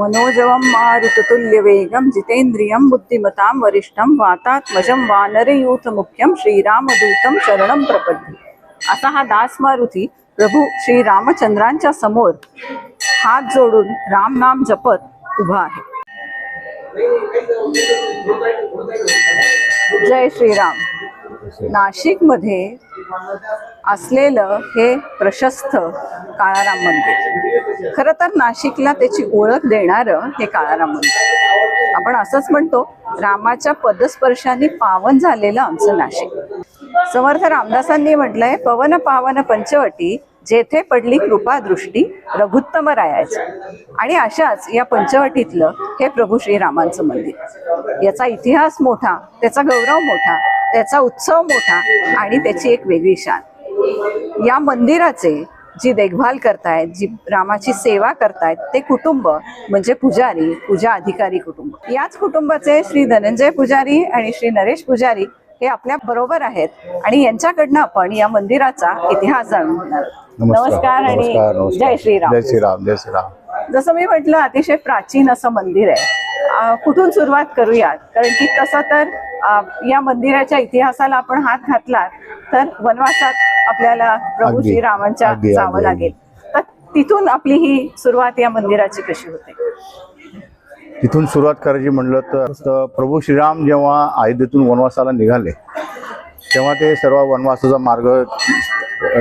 मनोजवं मारुततुल्यवेगं जितेन्द्रियं बुद्धिमतां वरिष्ठं वातात्मजं वानरयूथमुख्यं श्रीरामदूतं शरणं प्रपद्ये। असा हा दास मारुती प्रभू श्रीरामचंद्रांच्या समोर हात जोडून राम नाम जपत उभा आहे। जय श्रीराम। नाशिकमध्ये असलेलं हे प्रशस्त काळाराम मंदिर. खरं तर नाशिकला त्याची ओळख देणारं हे काळाराम मंदिर. आपण असंच म्हणतो रामाच्या पदस्पर्शाने पावन झालेलं आमचं नाशिक. समर्थ रामदासांनी म्हटलंय पवन पावन पंचवटी जेथे पडली कृपा दृष्टी रघुत्तम रायाची. आणि अशाच या पंचवटीतलं हे प्रभू श्रीरामांचं मंदिर. याचा इतिहास मोठा त्याचा गौरव मोठा त्याचा उत्सव मोठा आणि त्याची एक वेगळी शान. या मंदिराचे जी देखभाल करतायत जी रामाची सेवा करतायत ते कुटुंब म्हणजे पुजारी पूजा अधिकारी कुटुंब. याच कुटुंबाचे श्री धनंजय पुजारी आणि श्री नरेश पुजारी हे आपल्या बरोबर आहेत आणि यांच्याकडनं आपण या मंदिराचा इतिहास जाणून घेणार. नमस्कार. आणि. जय श्रीराम. जय श्रीराम जय श्रीराम. जसं मी म्हटलं अतिशय प्राचीन असं मंदिर आहे कुठून सुरुवात करूयात कारण की तसं तर या मंदिराच्या इतिहासाला आपण हात घातला तर वनवासात आपल्याला प्रभू. श्रीरामांच्या जावं. लागेल तर तिथून आपली ही सुरुवात या मंदिराची कशी होते तिथून सुरुवात करायची म्हणलं तर प्रभू श्रीराम जेव्हा अयोध्येतून वनवासाला निघाले तेव्हा ते सर्व वनवासाचा मार्ग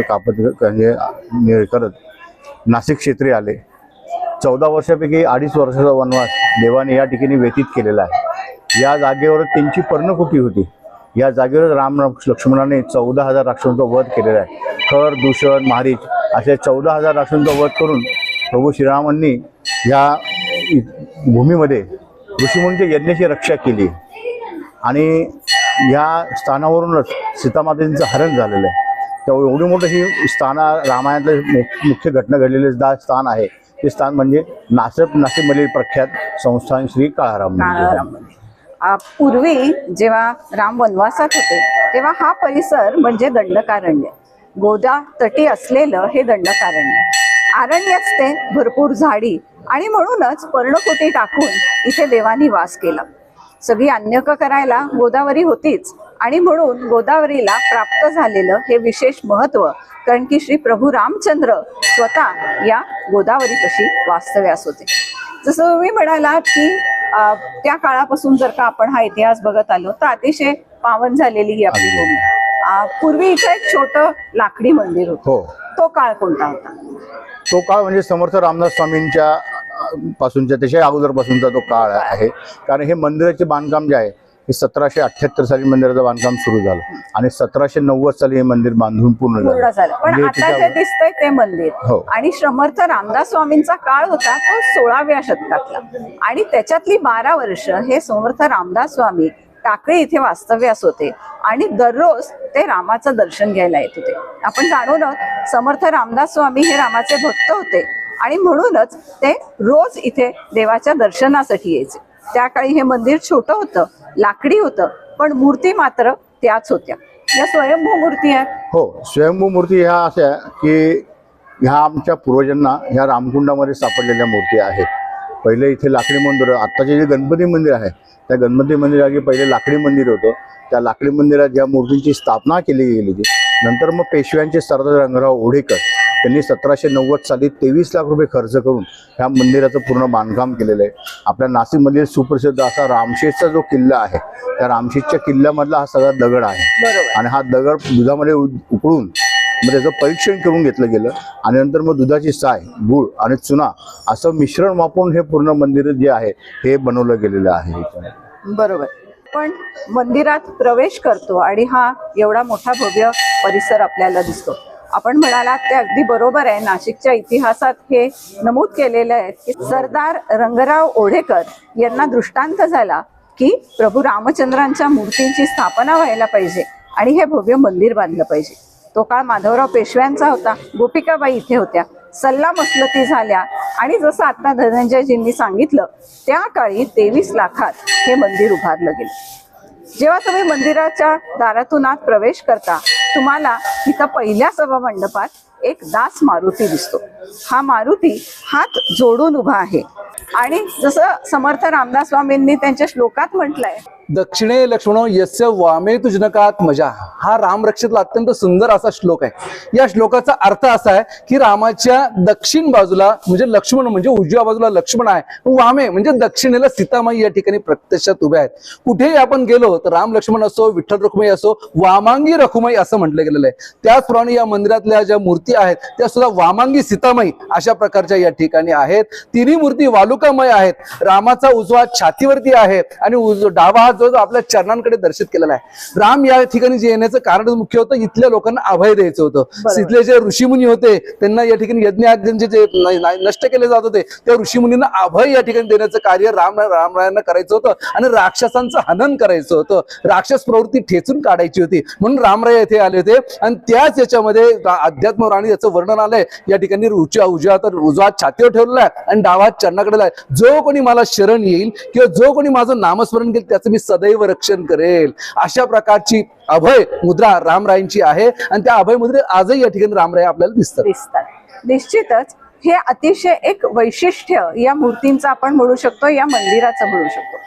कापत म्हणजे करत नाशिक क्षेत्री आले चौदा वर्षापैकी अडीच वर्षाचा वनवास देवाने या ठिकाणी व्यतीत केलेला आहे. या जागेवर त्यांची पर्णकुटी होती. या जागेवर राम लक्ष्मणाने चौदा हजार राक्षसांचा वध केलेला आहे. खर दूषण मारीच असे चौदा हजार राक्षसांचा वध करून प्रभू श्रीरामांनी या भूमीमध्ये ऋषीमुनीच्या यज्ञाची रक्षा केली. आणि या स्थानावरूनच सीतामातेचं हरण झालेलं आहे. त्यामुळे एवढी मोठं ही स्थान रामायणातलं मुख्य घटना घडलेलं दा स्थान आहे. ते स्थान म्हणजे नाशिक नाशिकमधील प्रख्यात संस्थान श्री काळाराम मंदिर. पूर्वी जेव्हा राम वनवासात होते तेव्हा हा परिसर म्हणजे दंडकारण्य. गोदा तटी असलेलं हे दंडकारण्य. आरण्यच ते भरपूर झाडी आणि म्हणूनच पर्णकोटी टाकून इथे देवानी वास केला. सगळी अन्यक करायला गोदावरी होतीच आणि म्हणून गोदावरीला प्राप्त झालेलं हे विशेष महत्त्व कारण की श्री प्रभू रामचंद्र स्वतः या गोदावरीपाशी वास्तव्यास होते. जसं तुम्ही म्हणालात की त्या काळापासून जर का आपण हा इतिहास बघत आलो तर अतिशय पावन झालेली ही आपली भूमी. पूर्वी इथं एक छोटं लाकडी मंदिर होतं. हो. तो काळ कोणता होता? तो काळ म्हणजे समर्थ रामदास स्वामींच्या पासूनच्या त्याच्या अगोदरपासूनचा तो काळ आहे. कारण हे मंदिराचे बांधकाम जे आहे हे सतराशे अठ्ठ्याहत्तर साली मंदिराचं बांधकाम सुरू झालं. आणि सतराशे नव्वद साली हे मंदिर बांधून पूर्ण झालं. पण म्हणजे आता जे दिसतंय ते मंदिर. हो. आणि श्रमर्थ रामदास स्वामींचा काळ होता तो सोळाव्या शतकातला. आणि त्याच्यातली बारा वर्ष हे समर्थ रामदास स्वामी टाकळी इथे वास्तव्यास होते. आणि दररोज ते रामाचं दर्शन घ्यायला येत होते. आपण जाणून आहोत समर्थ रामदास स्वामी हे रामाचे भक्त होते. आणि म्हणूनच ते रोज इथे देवाच्या दर्शनासाठी यायचे. त्या काळी हे मंदिर छोटं होतं लाकडी होतं पण मूर्ती मात्र त्याच होत्या. या स्वयंभू मूर्ती आहेत. हो स्वयंभू मूर्ती ह्या अशा की ह्या आमच्या पूर्वजांना ह्या रामकुंडामध्ये सापडलेल्या मूर्ती आहेत. पहिले इथे लाकडी मंदिर आत्ताचे जे गणपती मंदिर आहे त्या गणपती मंदिराची पहिले लाकडी मंदिर होतं. त्या लाकडी मंदिरात ज्या मूर्तींची स्थापना केली गेली होती नंतर मग पेशव्यांचे सरदार रंगराव ओढेकर त्यांनी सतराशे नव्वद साली तेवीस लाख रुपये खर्च करून ह्या मंदिराचं पूर्ण बांधकाम केलेलं आहे. आपल्या नाशिकमधील सुप्रसिद्ध असा रामशेषचा जो किल्ला आहे त्या रामशेषच्या किल्ल्यामधला हा सगळा दगड आहे. बरोबर. आणि हा दगड दुधामध्ये उकळून मग त्याचं परीक्षण करून घेतलं गेलं आणि नंतर मग दुधाची साय गुळ आणि चुना असं मिश्रण वापरून हे पूर्ण मंदिर जे आहे हे बनवलं गेलेलं आहे. बरोबर. पण मंदिरात प्रवेश करतो आणि हा एवढा मोठा भव्य परिसर आपल्याला दिसतो. आपण म्हणालात ते अगदी बरोबर आहे. नाशिकच्या इतिहासात हे नमूद केलेलं आहे की सरदार रंगराव ओढेकर यांना दृष्टांत झाला की प्रभू रामचंद्रांच्या मूर्तींची स्थापना व्हायला पाहिजे आणि हे भव्य मंदिर बांधलं पाहिजे. तो काळ माधवराव पेशव्यांचा होता. गोपिकाबाई इथे होत्या. सल्ला मसलती झाल्या. आणि जसं आता धनंजयजींनी सांगितलं त्या काळी तेवीस लाखात हे मंदिर उभारलं गेलं. जेव्हा तुम्ही मंदिराच्या दारातून आत प्रवेश करता तुम्हाला इथं पहिल्या सभा मंडपात एक दास मारुती दिसतो. हा मारुती हात जोडून उभा आहे. आणि जसं समर्थ रामदास स्वामींनी त्यांच्या श्लोकात म्हटलंय दक्षिणे लक्ष्मण यस्य वामे तुजनकात मजा. हा राम रक्षेतला अत्यंत सुंदर असा श्लोक आहे. या श्लोकाचा अर्थ असा आहे की रामाच्या दक्षिण बाजूला म्हणजे लक्ष्मण म्हणजे उजव्या बाजूला लक्ष्मण आहे. वामे म्हणजे दक्षिणेला सीतामाई या ठिकाणी प्रत्यक्षात उभ्या आहेत. कुठेही आपण गेलो तर राम लक्ष्मण असो विठ्ठल रखुमाई असो वामांगी रखुमाई असं म्हटलं गेलेलं आहे. त्याचप्रमाणे या मंदिरातल्या ज्या मूर्ती आहेत. त्या सुद्धा वामांगी सीतामाई अशा प्रकारच्या या ठिकाणी आहेत. तिन्ही मूर्ती वालुकामय आहेत. रामाचा उजवा छातीवरती आहे आणि उज डावा हात जो आपल्या चरणांकडे दर्शित केलेला आहे. राम या ठिकाणी जे येण्याचं कारण मुख्य होतं इथल्या लोकांना अभय द्यायचं होतं. इथले जे ऋषीमुनी होते त्यांना या ठिकाणी यज्ञ आज्ञांचे जे नष्ट केले जात होते त्या ऋषीमुनींना अभय या ठिकाणी देण्याचं कार्य राम रामरायांना करायचं होतं आणि राक्षसांचं हनन करायचं होतं. राक्षस प्रवृत्ती ठेचून काढायची होती. म्हणून रामराय येथे आले होते. आणि त्याच याच्यामध्ये अध्यात्म आणि याचं वर्णन आलंय. या ठिकाणी उच्या उजव्या तर उजवा छातीवर ठेवलेला आहे आणि डावा चरणाकडे आहे. जो कोणी मला शरण येईल किंवा जो कोणी माझं नामस्मरण केलं त्याचं मी सदैव रक्षण करेल. अशा प्रकारची अभय मुद्रा रामरायांची आहे आणि त्या अभय मुद्रे आजही या ठिकाणी रामराय आपल्याला दिसतात. दिसतात. निश्चितच हे अतिशय एक वैशिष्ट्य या मूर्तींचं आपण म्हणू शकतो या मंदिराचं म्हणू शकतो.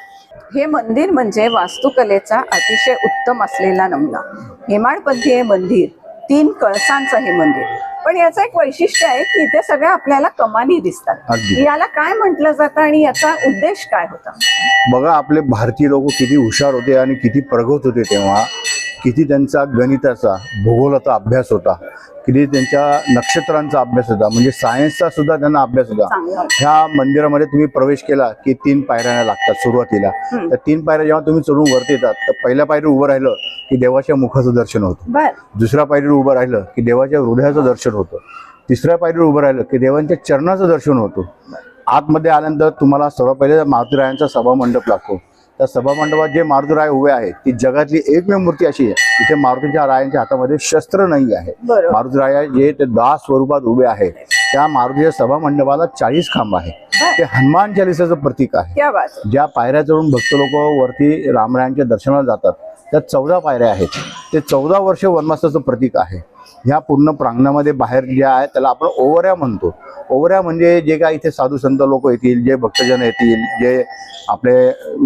हे मंदिर म्हणजे वास्तुकलेचा अतिशय उत्तम असलेला नमुना. हेमाडपंथीय हे मंदिर तीन कळसांचं हे मंदिर. पण याचं एक वैशिष्ट्य आहे की इथे सगळ्या आपल्याला कमानी दिसतात. अगदी. याला काय म्हटलं जातं आणि याचा उद्देश काय होता? बघा आपले भारतीय लोक किती हुशार होते आणि किती प्रगत होते तेव्हा. किती त्यांचा गणिताचा भूगोलाचा अभ्यास होता. किती त्यांच्या नक्षत्रांचा अभ्यास होता. म्हणजे सायन्सचा सुद्धा त्यांना अभ्यास होता. चांगलं. ह्या मंदिरामध्ये तुम्ही प्रवेश केला की तीन पायऱ्या लागतात सुरुवातीला. तर तीन पायऱ्या जेव्हा तुम्ही चढून वरती येतात तर पहिल्या पायरीवर उभं राहिलं की देवाच्या मुखाचं दर्शन होतं. बर. दुसऱ्या पायरीवर उभं राहिलं की देवाच्या हृदयाचं दर्शन होतं. तिसऱ्या पायरीवर उभं राहिलं की देवांच्या चरणाचं दर्शन होतं. आतमध्ये आल्यानंतर तुम्हाला सर्व पहिले मारुतीरायांचा सभामंडप लागतो त्या सभामंडपात जे मारुतीराय उभे आहेत ती जगातली एकमेव मूर्ती अशी आहे. तिथे मारुतीच्या रायांच्या हातामध्ये शस्त्र नाही आहे. मारुतीराया जे ते दास स्वरूपात उभे आहेत त्या मारुतीच्या सभामंडपाला चाळीस खांब आहे ते हनुमान चालिसाचं प्रतीक आहे. ज्या पायऱ्या चढून भक्त लोक वरती रामरायांच्या दर्शनाला जातात त्या चौदा पायऱ्या आहेत. ते चौदा वर्ष वनवासाचं प्रतीक आहे. ह्या पूर्ण प्रांगणामध्ये बाहेर जे आहे त्याला आपण ओवऱ्या म्हणतो. ओवऱ्या म्हणजे जे काय इथे साधू संत लोक येतील जे भक्तजन येतील जे आपले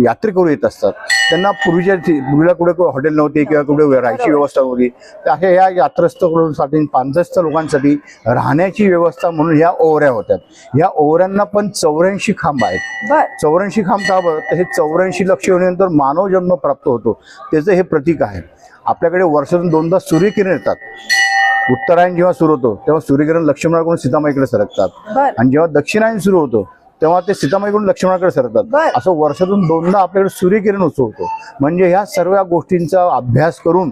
यात्रेकरू येत असतात त्यांना पूर्वीच्या पूर्वीला कुठे हॉटेल नव्हती किंवा कुठे राहायची व्यवस्था नव्हती. तर अशा ह्या यात्रस्थसाठी पानसस्थ लोकांसाठी राहण्याची व्यवस्था म्हणून ह्या ओवऱ्या होत्या. ह्या ओवऱ्यांना पण चौऱ्याऐंशी खांब आहेत. चौऱ्याऐंशी खांब का बरं? तर हे चौऱ्याऐंशी लक्ष येऊनंतर मानव जन्म प्राप्त होतो. त्याचं हे प्रतीक आहे. आपल्याकडे वर्षातून दोनदा सूर्यकिरण येतात. उत्तरायण जेव्हा सुरू होतो तेव्हा सूर्यकिरण लक्ष्मणाकडून सीतामाईकडे सरकतात. आणि जेव्हा दक्षिणायन सुरू होतो तेव्हा ते सीतामाईकडून लक्ष्मणाकडे सरकतात. असं वर्षातून दोनदा आपल्याकडे सूर्यकिरण उत्सव होतो. म्हणजे ह्या सर्व गोष्टींचा अभ्यास करून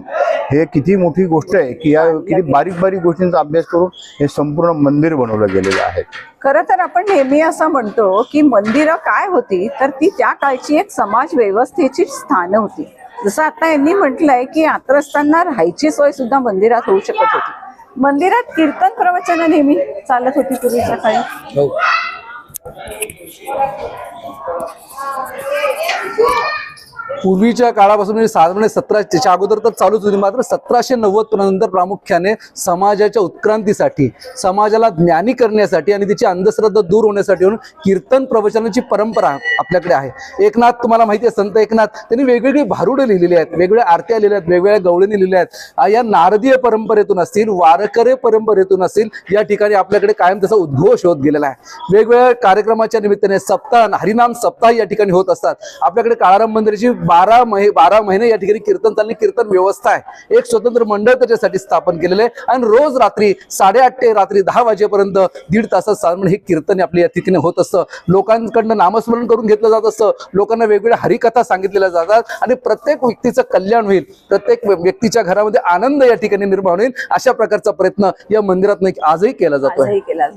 हे किती मोठी गोष्ट आहे की या किती बारीक बारीक गोष्टींचा अभ्यास करून हे संपूर्ण मंदिर बनवलं गेलेलं आहे. खरं तर आपण नेहमी असं म्हणतो की मंदिरं काय होती तर ती त्या काळची एक समाज व्यवस्थेची स्थानं होती. जसं आता यांनी म्हटलंय की यात्रस्थांना राहायची सोय सुद्धा मंदिरात होऊ शकत होती. मंदिरात कीर्तन प्रवचन नेहमी चालत होती पूर्वीच्या काळी. हो. पूर्वीच्या काळापासून म्हणजे साधारण सतरा त्याच्या अगोदर तर चालूच होती मात्र सतराशे नव्वद नंतर प्रामुख्याने समाजाच्या उत्क्रांतीसाठी समाजाला ज्ञानी करण्यासाठी आणि तिची अंधश्रद्धा दूर होण्यासाठी म्हणून कीर्तन प्रवचनाची परंपरा आपल्याकडे आहे. एकनाथ तुम्हाला माहिती आहे संत एकनाथ त्यांनी वेगवेगळी भारुडे लिहिलेली आहेत वेगवेगळ्या आरत्या लिहिल्या आहेत वेगवेगळ्या गवळणी लिहिल्या आहेत. या नारदीय परंपरेतून असतील वारकरे परंपरेतून असतील या ठिकाणी आपल्याकडे कायम त्याचा उद्घोष होत गेलेला आहे. वेगवेगळ्या कार्यक्रमाच्या निमित्ताने सप्ताह हरिनाम सप्ताह या ठिकाणी होत असतात. आपल्याकडे काळाराम मंदिराची बारा महि बारा महिने या ठिकाणी कीर्तन चालली. कीर्तन व्यवस्था आहे. एक स्वतंत्र मंडळ त्याच्यासाठी स्थापन केलेलं आहे. आणि रोज रात्री साडेआठ ते रात्री दहा वाजेपर्यंत दीड तासात साधारण हे कीर्तन आपल्या या ठिकाणी होत असतं. लोकांकडनं नामस्मरण करून घेतलं जात असतं. लोकांना वेगवेगळ्या हरिकथा सांगितलेल्या जातात. आणि प्रत्येक व्यक्तीचं कल्याण होईल. प्रत्येक व्यक्तीच्या घरामध्ये आनंद या ठिकाणी निर्माण होईल. अशा प्रकारचा प्रयत्न या मंदिरात आजही केला जातोय. जातो.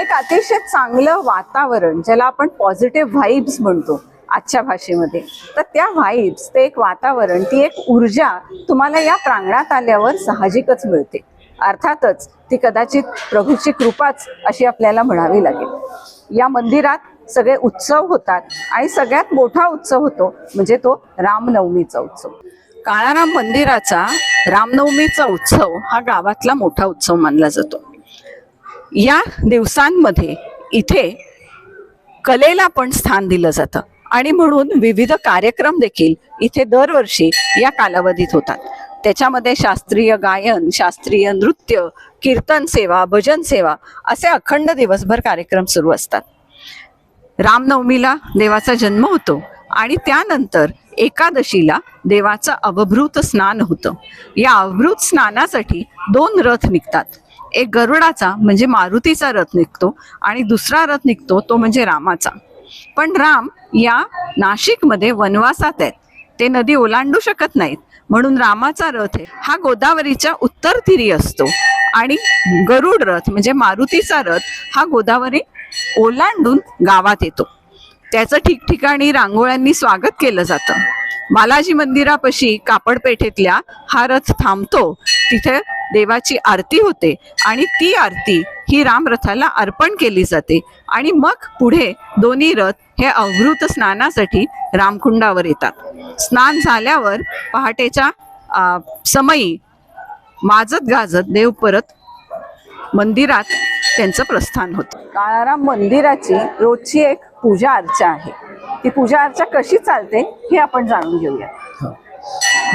एक अतिशय चांगलं वातावरण ज्याला आपण पॉझिटिव्ह व्हाइब्स म्हणतो. आजच्या भाषेमध्ये. तर त्या व्हाईब्स ते एक वातावरण ती एक ऊर्जा तुम्हाला या प्रांगणात आल्यावर साहजिकच मिळते. अर्थातच ती कदाचित प्रभूची कृपाच अशी आपल्याला म्हणावी लागेल. या मंदिरात सगळे उत्सव होतात आणि सगळ्यात मोठा उत्सव होतो म्हणजे तो रामनवमीचा उत्सव. काळाराम मंदिराचा रामनवमीचा उत्सव हा गावातला मोठा उत्सव मानला जातो. या दिवसांमध्ये इथे कलेला पण स्थान दिलं जातं. आणि म्हणून विविध कार्यक्रम देखील इथे दरवर्षी या कालावधीत होतात. त्याच्यामध्ये शास्त्रीय गायन शास्त्रीय नृत्य कीर्तन सेवा भजन सेवा असे अखंड दिवसभर कार्यक्रम सुरू असतात. रामनवमीला देवाचा जन्म होतो आणि त्यानंतर एकादशीला देवाचं अवभृत स्नान होतं. या अवभृत स्नानासाठी दोन रथ निघतात. एक गरुडाचा म्हणजे मारुतीचा रथ निघतो आणि दुसरा रथ निघतो तो म्हणजे रामाचा. पण राम या नाशिकमध्ये वनवासात आहेत. ते नदी ओलांडू शकत नाहीत. म्हणून रामाचा रथ आहे. हा गोदावरीच्या उत्तर तिरी असतो. आणि गरुड रथ म्हणजे मारुतीचा रथ हा गोदावरी ओलांडून गावात येतो. त्याचं ठिकठिकाणी रांगोळ्यांनी स्वागत केलं जातं. बालाजी मंदिरापाशी कापडपेठेतल्या हा रथ थांबतो. तिथे देवाची आरती होते आणि ती आरती ही रामरथाला अर्पण केली जाते. आणि मग पुढे दोन्ही रथ हे अवृत स्नानासाठी रामकुंडावर येतात. स्नान झाल्यावर पहाटेच्या समयी माजत गाजत देव परत मंदिरात त्यांचं प्रस्थान होतं. काळाराम मंदिराची रोजची एक पूजा अर्चा आहे. ती पूजा अर्चा कशी चालते हे आपण जाणून घेऊया.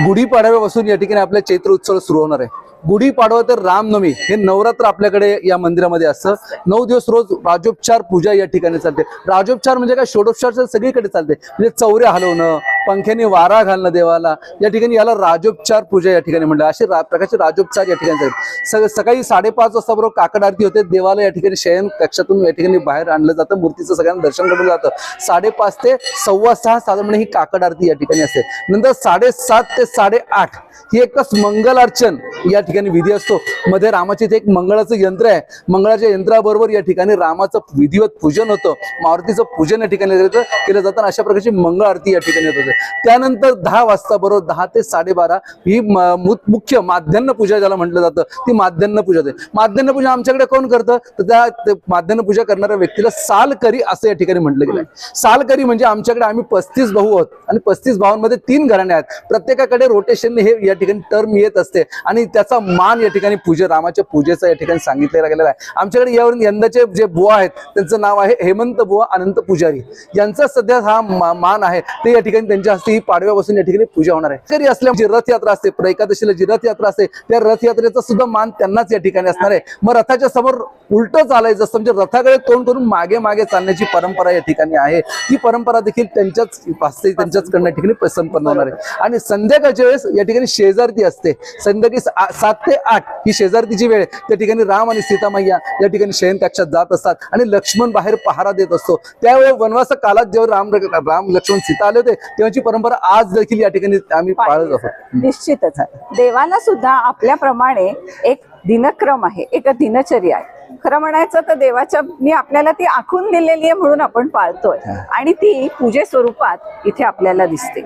गुढीपाडव्यापासून या ठिकाणी आपला चैत्र उत्सव सुरू होणार आहे. गुढीपाडवा तर रामनवमी हे नवरात्र आपल्याकडे या मंदिरामध्ये असतं. नऊ दिवस रोज राजोपचार पूजा या ठिकाणी चालते. राजोपचार म्हणजे काय? षोडोपचार सगळीकडे चालते. म्हणजे चौऱ्या हलवणं पंख्याने वारा घालणं देवाला या ठिकाणी याला राजोपचार पूजा या ठिकाणी म्हणलं असे रा- प्रकारचे राजोपचार या ठिकाणी स- सकाळी साडेपाच वाजता बरोबर काकड आरती होते देवाला या ठिकाणी शयन कक्षातून या ठिकाणी बाहेर आणलं जातं मूर्तीचं सगळ्यांना दर्शन करून जातं साडेपाच ते सव्वा सहा साधारण ही काकड आरती या ठिकाणी असते नंतर साडेसात ते साडेआठ ही एकच मंगल अर्चन या ठिकाणी विधी असतो मध्ये रामाचे इथे एक मंगळाचं यंत्र आहे मंगळाच्या यंत्राबरोबर या ठिकाणी रामाचं विधिवत पूजन होतं मारुतीचं पूजन या ठिकाणी केलं जातं अशा प्रकारची मंगळ आरती या ठिकाणी होत होते त्यानंतर दहा वाजता बरोबर दहा ते साडेबारा ही मुख्य माध्यान्ह पूजा ज्याला म्हटलं जातं ती माध्यान्ह पूजा होते माध्यान्ह पूजा आमच्याकडे कोण करतं? तर त्या माध्यान्ह पूजा करणाऱ्या व्यक्तीला सालकरी असं या ठिकाणी म्हटलं गेलं सालकरी म्हणजे आमच्याकडे आम्ही पस्तीस भाऊ आहोत आणि पस्तीस भावांमध्ये तीन घराणे आहेत. प्रत्येकाकडे रोटेशनने हे या ठिकाणी टर्म येत असते आणि त्याचा मान या ठिकाणी पूजे रामाच्या पूजेचा या ठिकाणी सांगितलेला गेलेला आहे. आमच्याकडे यावरून यंदाचे जे बुवा आहेत त्यांचं नाव आहे हेमंत बुवा अनंत पुजारी. यांचा सध्या हा मान आहे. ते या ठिकाणी त्यांच्या हस्ते ही पाडव्यापासून या ठिकाणी पूजा होणार आहे. घरी असल्यामुळे जी रथयात्रा असते एकादशीला जी रथयात्रा असते त्या रथयात्रेचा सुद्धा मान त्यांनाच या ठिकाणी असणार आहे. मग रथाच्या समोर उलट चालायचं असतं म्हणजे रथाकडे तोंड करून मागे मागे चालण्याची परंपरा या ठिकाणी आहे. ती परंपरा देखील त्यांच्याच हस्ते त्यांच्याच कडनं या ठिकाणी संपन्न होणार आहे. आणि संध्याकाळच्या वेळेस या ठिकाणी शेजारती असते. संध्याकाळी सात ते आठ ही शेजारतीची वेळ त्या ठिकाणी राम आणि सीतामाय्या या ठिकाणी शयन कक्षात जात असतात आणि लक्ष्मण बाहेर पहारा देत असतो. त्यावेळी वनवास कालात जेव्हा राम राम लक्ष्मण सीता आले होते तेव्हा तेव्हाची परंपरा आज देखील या ठिकाणी आम्ही पाळत असतो. निश्चितच. देवाला सुद्धा आपल्याप्रमाणे एक दिनक्रम आहे एक दिनचर्या आहे. खरं म्हणायचं तर देवाच्या मी आपल्याला ती आखून दिलेली आहे म्हणून आपण पाळतोय. आणि ती पूजे स्वरूपात इथे आपल्याला दिसते.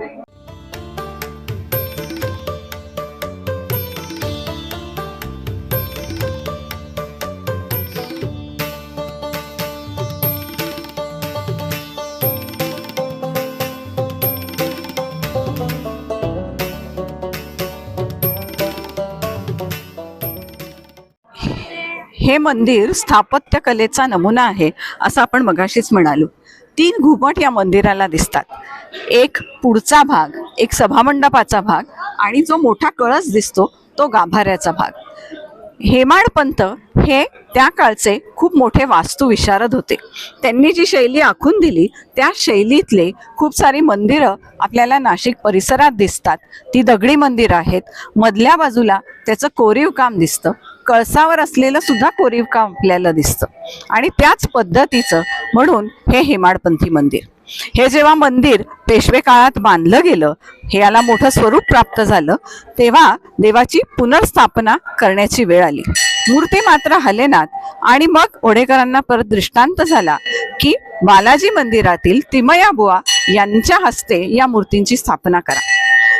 हे मंदिर स्थापत्यकलेचा नमुना आहे असं आपण मगाशीच म्हणालो. तीन घुमट या मंदिराला दिसतात. एक पुढचा भाग एक सभामंडपाचा भाग आणि जो मोठा कळस दिसतो तो गाभाऱ्याचा भाग. हेमाडपंत हे त्या काळचे खूप मोठे वास्तू विशारद होते. त्यांनी जी शैली आखून दिली त्या शैलीतले खूप सारी मंदिरं आपल्याला नाशिक परिसरात दिसतात. ती दगडी मंदिरं आहेत. मधल्या बाजूला त्याचं कोरीव काम दिसतं. कळसावर असलेलं सुद्धा कोरीव काम आपल्याला दिसतं. आणि त्याच पद्धतीचं म्हणून हे हेमाडपंथी मंदिर. हे जेव्हा मंदिर पेशवे काळात बांधलं गेलं हे याला मोठं स्वरूप प्राप्त झालं तेव्हा देवाची पुनर्स्थापना करण्याची वेळ आली. मूर्ती मात्र हलेनात आणि मग ओढेकरांना परत दृष्टांत झाला की बालाजी मंदिरातील तिमया बुवा यांच्या हस्ते या मूर्तींची स्थापना करा.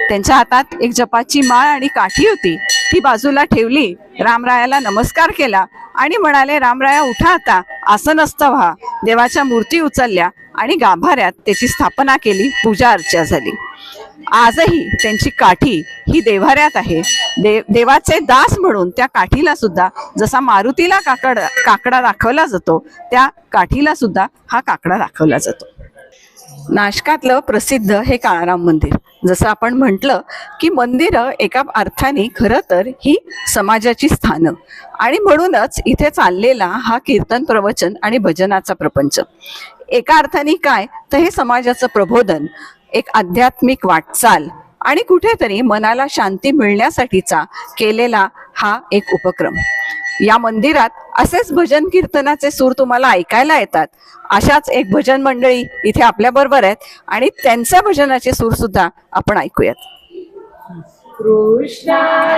त्यांच्या हातात एक जपाची माळ आणि काठी होती. ती बाजूला ठेवली. रामरायाला नमस्कार केला आणि म्हणाले रामराया उठा आता. आसनस्थ व्हा देवाच्या मूर्ती उचलल्या आणि गाभाऱ्यात त्याची स्थापना केली. पूजा अर्चा झाली. आजही त्यांची काठी ही देव्हाऱ्यात आहे. दे देवाचे दास म्हणून त्या काठीला सुद्धा जसा मारुतीला काकड काकडा दाखवला जातो त्या काठीला सुद्धा हा काकडा दाखवला जातो. नाशकातलं प्रसिद्ध हे काळाराम मंदिर. जसं आपण म्हटलं की मंदिरं एका अर्थाने खरं तर ही समाजाची स्थानं. आणि म्हणूनच इथे चाललेला हा कीर्तन प्रवचन आणि भजनाचा प्रपंच. एका अर्थाने काय? तर हे समाजाचं प्रबोधन एक आध्यात्मिक वाटचाल आणि कुठेतरी मनाला शांती मिळण्यासाठीचा केलेला हा एक उपक्रम. या मंदिरात असेच भजन कीर्तनाचे सूर तुम्हाला ऐकायला येतात. अशाच एक भजन मंडळी इथे आपल्या बरोबर आहेत आणि त्यांच्या भजनाचे सूर सुद्धा आपण ऐकूयात. कृष्णा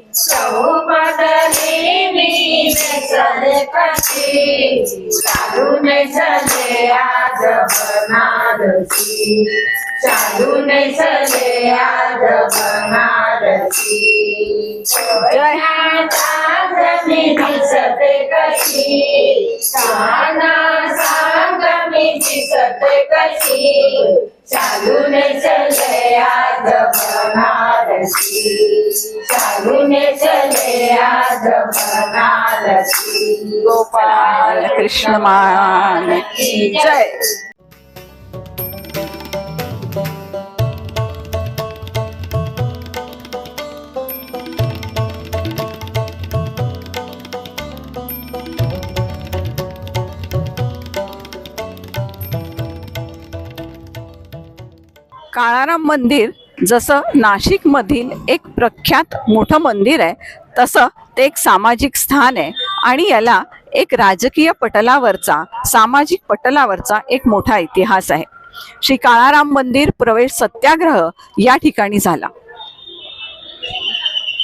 सौमदनी मी नेचल कशी चालून आज बनारसी चालून चले आज बनारसी. मी दिसते कशी? साना सांग मी दिसते कशी? चालून चले आज बनारसी चालून चले आज बनारसी गोपाल कृष्ण मान जय. काळाराम मंदिर जसं नाशिकमधील एक प्रख्यात मोठं मंदिर आहे तसं ते एक सामाजिक स्थान आहे आणि याला एक राजकीय पटलावरचा सामाजिक पटलावरचा एक मोठा इतिहास आहे. श्री काळाराम मंदिर प्रवेश सत्याग्रह या ठिकाणी झाला.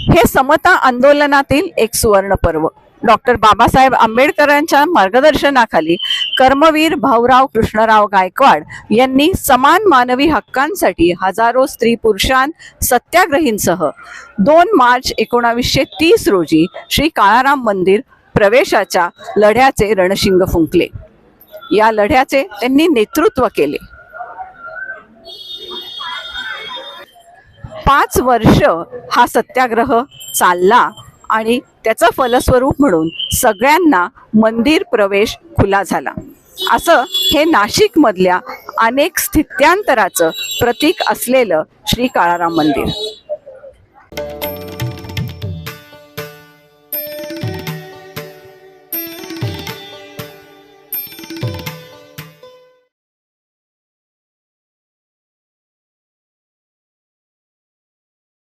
हे समता आंदोलनातील एक सुवर्ण पर्व डॉक्टर बाबासाहेब आंबेडकरांच्या मार्गदर्शनाखाली कर्मवीर भाऊराव कृष्णराव गायकवाड यांनी समान मानवी हक्कांसाठी हजारो स्त्री पुरुषां सत्याग्रहींसह दोन मार्च एकोणावीसशे तीस रोजी श्री काळाराम मंदिर प्रवेशाच्या लढ्याचे रणशिंग फुंकले. या लढ्याचे त्यांनी नेतृत्व केले. पाच वर्ष हा सत्याग्रह चालला. आणि त्याचं फलस्वरूप म्हणून सगळ्यांना मंदिर प्रवेश खुला झाला. असं हे नाशिकमधल्या अनेक स्थित्यांतराचं प्रतीक असलेलं श्री काळाराम मंदिर.